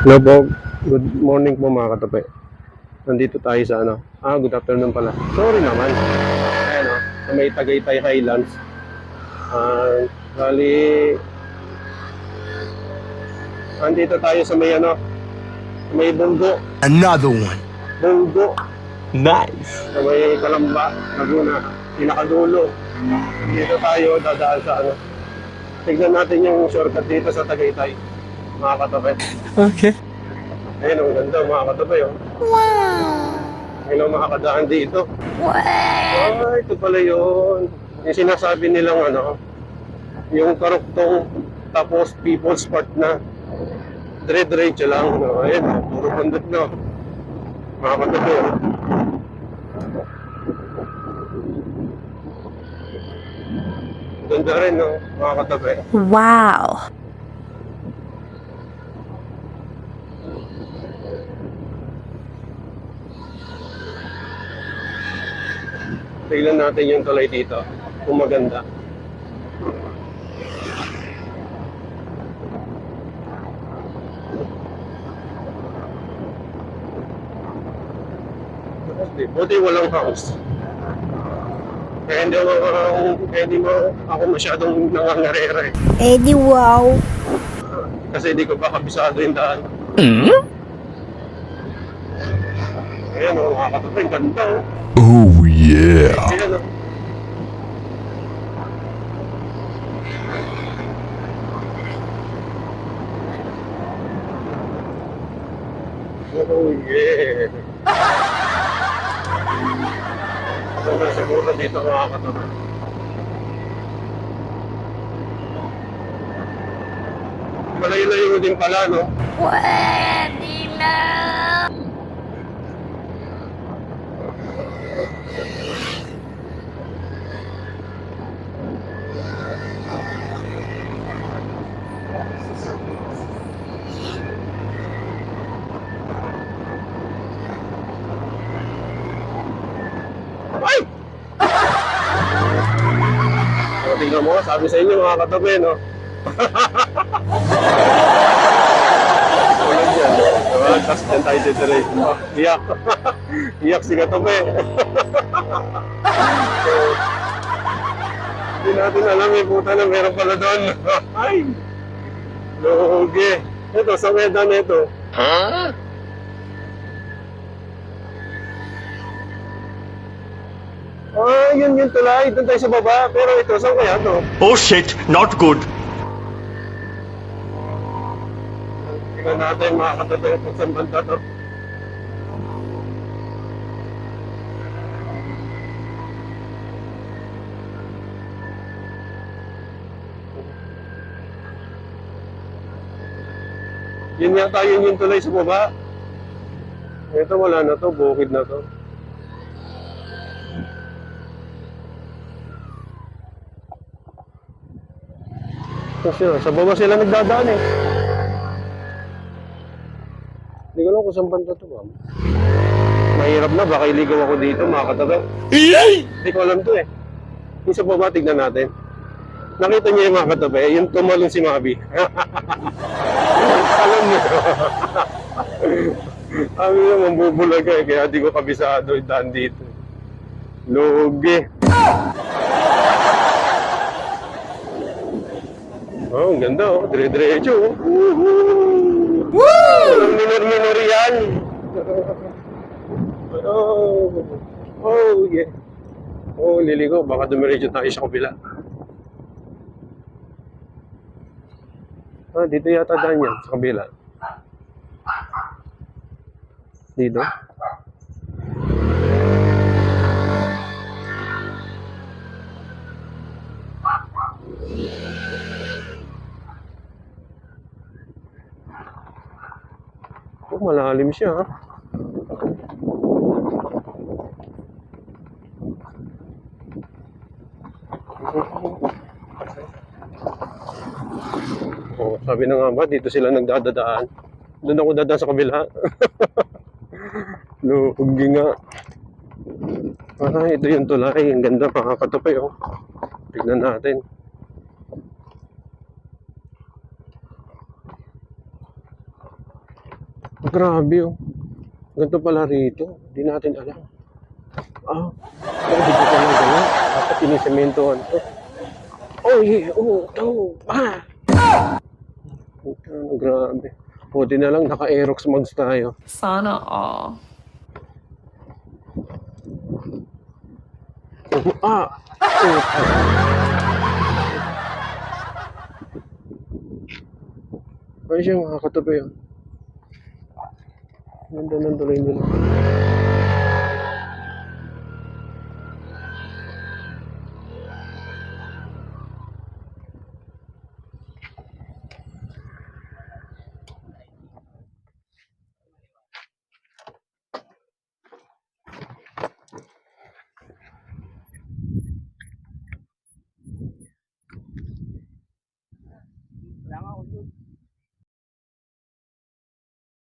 Hello po. Good morning po mga katape. Nandito tayo sa ano. Ah, good afternoon pala. Sorry naman. Ayan o. Sa may Tagaytay Highlands. Ah, bali... Nandito tayo sa may ano. Sa may bunggo. Another one. Bunggo. Nice. Sa may Kalamba. Laguna. Pinakadulo. Dito tayo dadaan sa ano. Tignan natin yung shortcut dito sa Tagaytay. Mga katape. Okay. Ayun, ang ganda mga katabi, oh. Wow! Ngayon makakadaan dito. Wow! Ah, ito pala yun. Yung sinasabi nilang ano, yung karuktong tapos people's part na dire-diretso lang. No? Ayun, puro bundok na. Mga katabi, oh. Ganda rin, no? Mga katabi. Wow. Tignan natin yung tulay dito. Kung maganda. Buti, walang house. Kaya hindi ako, kaya hindi mo ako masyadong nangangarera eh. Eh di wow. Kasi hindi ko pa kabisado yung daan. Ayan o, mga katabi, ganda o. Oh yeah. Ayan o. Oh yeah. Siguro siguro dito mga katabi. Malayo-layo din pala, no? Pwede na. Ay! Tingnan mo, sabi sa inyo mga katabi, no? Tulad yan. Diba? Tapos dyan tayo. Oh, iyak. iyak si katabi. so, hindi natin alam eh, puta na meron pala doon. Ay! Lugi. Ito, sa medan ito. Ah, yun yung tulay. Doon tayo sa baba. Pero ito, saan kaya to? Oh shit, not good. Tingnan natin mga katabi kung saan banda to. Yun yata yun yung tulay sa baba. Ito wala na to, bukid na to. Kasi sa baba sila nagdadaan eh. Hindi ko alam kung saan banda to, ma'am. Mahirap na, baka iligaw ako dito, mga katabi. Hindi ko alam to eh. Yung sa baba, tignan natin. Nakita niyo yung mga katabi, yung tumalon si Mabi. alam niyo. Sabi niya, mambubulag ka eh, kaya di ko kabisado yung daan dito. Lugi. Oh, ang ganda oh. Dire-diretso oh. Woohoo! Woo! Walang minor-minor yan. Oh, oh, yeah. Oh, liligo. Baka dumiretso tayo sa kabila. Ah, dito yata daan yan, sa kabila. Dito? Oh, malalim siya ha. Oh, sabi na nga ba, dito sila nagdadadaan. Doon ako dadaan sa kabila. Lugi nga. Ah, ito yung tulay. Ang ganda, makakatupay oh. Tignan natin. Grabe oh. Ganito pala rito. Hindi natin alam. Ah, pero di ko pala gano'n. Dapat sinisementohan to. Oh, yeah. Oh, ito. Ah! Puta, grabe. Buti na lang naka-aerox mags tayo. Sana all. Ah! Puta. Ay siya, makakatabi yun. நன்றுடன் துணைந்தனர்